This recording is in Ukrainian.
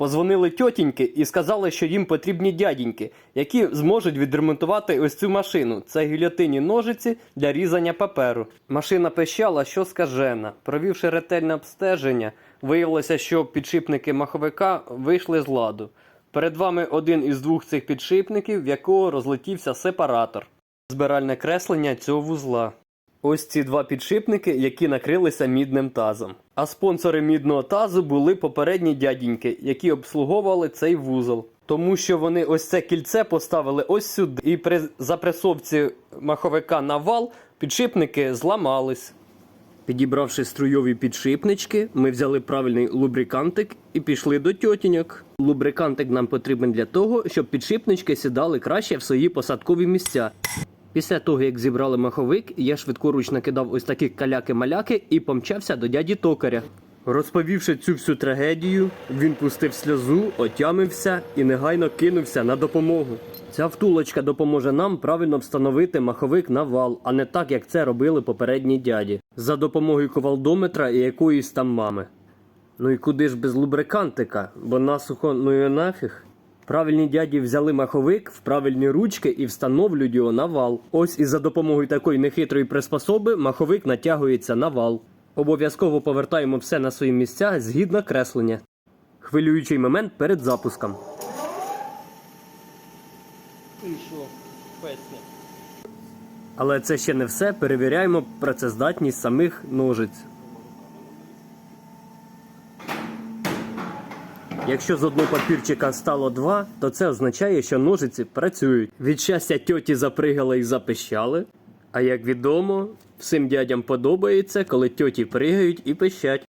Позвонили тьотіньки і сказали, що їм потрібні дядіньки, які зможуть відремонтувати ось цю машину. Це гільотині ножиці для різання паперу. Машина пищала, що скажена. Провівши ретельне обстеження, виявилося, що підшипники маховика вийшли з ладу. Перед вами один із двох цих підшипників, в якого розлетівся сепаратор. Збиральне креслення цього вузла. Ось ці два підшипники, які накрилися мідним тазом. А спонсори мідного тазу були попередні дядіньки, які обслуговували цей вузол. Тому що вони ось це кільце поставили ось сюди, і при запресовці маховика на вал підшипники зламались. Підібравши струйові підшипнички, ми взяли правильний лубрикантик і пішли до тьотіньок. Лубрикантик нам потрібен для того, щоб підшипнички сідали краще в свої посадкові місця. Після того, як зібрали маховик, я швидкоруч накидав ось такі каляки-маляки і помчався до дяді токаря. Розповівши цю всю трагедію, він пустив сльозу, отямився і негайно кинувся на допомогу. Ця втулочка допоможе нам правильно встановити маховик на вал, а не так, як це робили попередні дяді, за допомогою ковалдометра і якоїсь там мами. Ну і куди ж без лубрикантика, бо насухо ну і нафіг. Правильні дяді взяли маховик в правильні ручки і встановлюють його на вал. Ось і за допомогою такої нехитрої приспособи маховик натягується на вал. Обов'язково повертаємо все на свої місця згідно креслення. Хвилюючий момент перед запуском. Але це ще не все. Перевіряємо працездатність самих ножиць. Якщо з одного папірчика стало два, то це означає, що ножиці працюють. Від щастя тьоті запригали і запищали. А як відомо, всім дядям подобається, коли тьоті пригають і пищать.